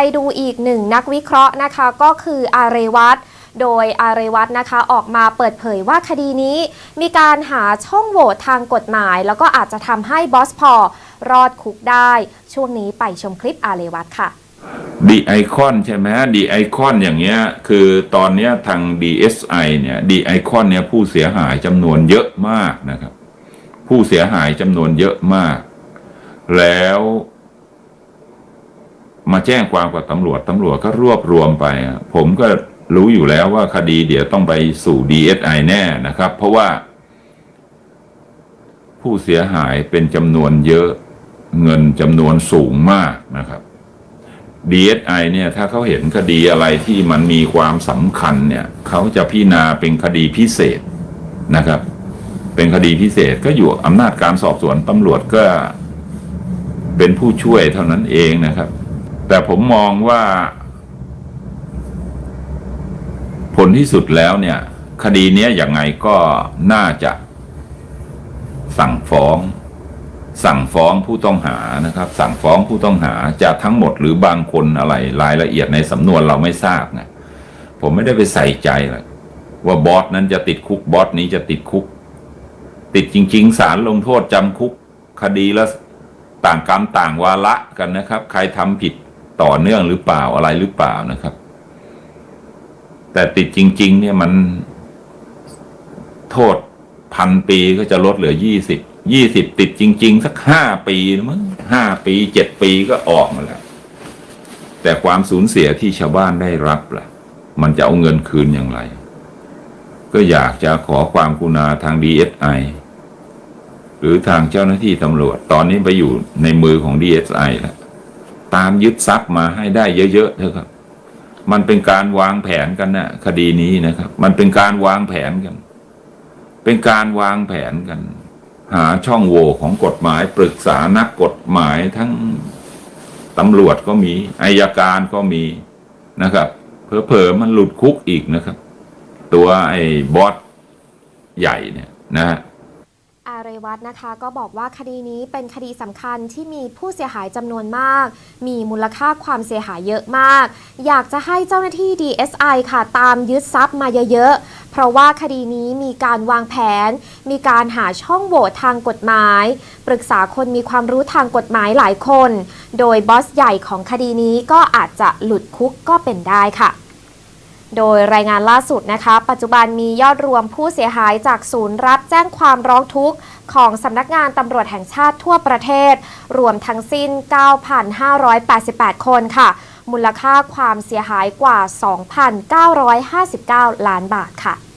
ไปดูอีกหนึ่งนักวิเคราะห์นะคะก็คืออาเรวัตโดยอาเรวัตนะคะออกมาเปิดเผยว่าคดีนี้ มีการหาช่องโหว่ทางกฎหมาย แล้วก็อาจจะทำให้บอสพอรอดคุกได้ ช่วงนี้ไปชมคลิปอาเรวัตค่ะดีไอคอนใช่ไหมดีไอคอนอย่างเงี้ยคือตอนเนี้ยทาง DSI เนี่ยดีไอคอนเนี่ยผู้เสียหายจำนวนเยอะมากนะครับ ผู้เสียหายจำนวนเยอะมาก แล้ว มาแจ้งความกับตำรวจตำรวจก็รวบรวมไป ผมก็รู้อยู่แล้วว่าคดีเดี๋ยวต้องไปสู่ DSI แน่นะครับ เพราะว่า ผู้เสียหายเป็นจำนวนเยอะเงินจำนวนสูงมากนะครับ DSI เนี่ยถ้าเขาเห็นคดีอะไรที่มันมีความสำคัญเนี่ยเขาจะพิจารณาเป็นคดีพิเศษนะครับ เป็นคดีพิเศษก็อยู่อำนาจการสอบสวนตำรวจก็เป็นผู้ช่วยเท่านั้นเองนะครับ แต่ผมมองว่า ผลที่สุดแล้วเนี่ย คดีเนี้ยอย่างไงก็น่าจะสั่งฟ้อง สั่งฟ้องผู้ต้องหานะครับ สั่งฟ้องผู้ต้องหาจะทั้งหมดหรือบางคนอะไร รายละเอียดในสำนวนเราไม่ทราบนะผมไม่ได้ไปใส่ใจหรอกว่าบอสนั้นจะติดคุกบอสนี้จะติดคุก ติดจริง ๆ สารลงโทษจำคุก คดีละต่างกรรมต่างวาระกันนะครับ ใครทำผิด ต่อเนื่องหรือเปล่าอะไรหรือเปล่านะครับ แต่ติดจริง ๆ เนี่ยมันโทษพันปีก็จะลดเหลือยี่สิบยี่สิบติดจริง ๆ สักห้าปีมั้งห้าปีเจ็ดปีก็ออกมาแล้ว แต่ความสูญเสียที่ชาวบ้านได้รับล่ะ มันจะเอาเงินคืนอย่างไร ก็อยากจะขอความกรุณาทาง DSI หรือทางเจ้าหน้าที่ตำรวจ ตอนนี้ไปอยู่ในมือของ DSI แล้ว ตามยึดทรัพย์มาให้ได้เยอะๆเถอะครับ มันเป็นการวางแผนกันนะคดีนี้นะครับ มันเป็นการวางแผนกัน เป็นการวางแผนกัน หาช่องโหว่ของกฎหมายปรึกษานักกฎหมายทั้งตำรวจก็มีอายการก็มีนะครับเผลอๆมันหลุดคุกอีกนะครับ ตัวไอ้บอสใหญ่เนี่ยนะฮะ อาเรวัตนะคะ ก็บอกว่าคดีนี้เป็นคดีสำคัญที่มีผู้เสียหายจำนวนมาก มีมูลค่าความเสียหายเยอะมาก อยากจะให้เจ้าหน้าที่ DSI ค่ะ ตามยึดทรัพย์มาเยอะๆ เพราะว่าคดีนี้มีการวางแผน มีการหาช่องโหว่ทางกฎหมาย ปรึกษาคนมีความรู้ทางกฎหมายหลายคน โดยบอสใหญ่ของคดีนี้ก็อาจจะหลุดคุกก็เป็นได้ค่ะ โดยรายงานล่าสุดนะคะ ปัจจุบันมียอดรวมผู้เสียหายจากศูนย์รับแจ้งความร้องทุกข์ของสำนักงานตำรวจแห่งชาติทั่วประเทศ รวมทั้งสิ้น 9,588 คนค่ะ มูลค่าความเสียหายกว่า 2,959 ล้านบาทค่ะ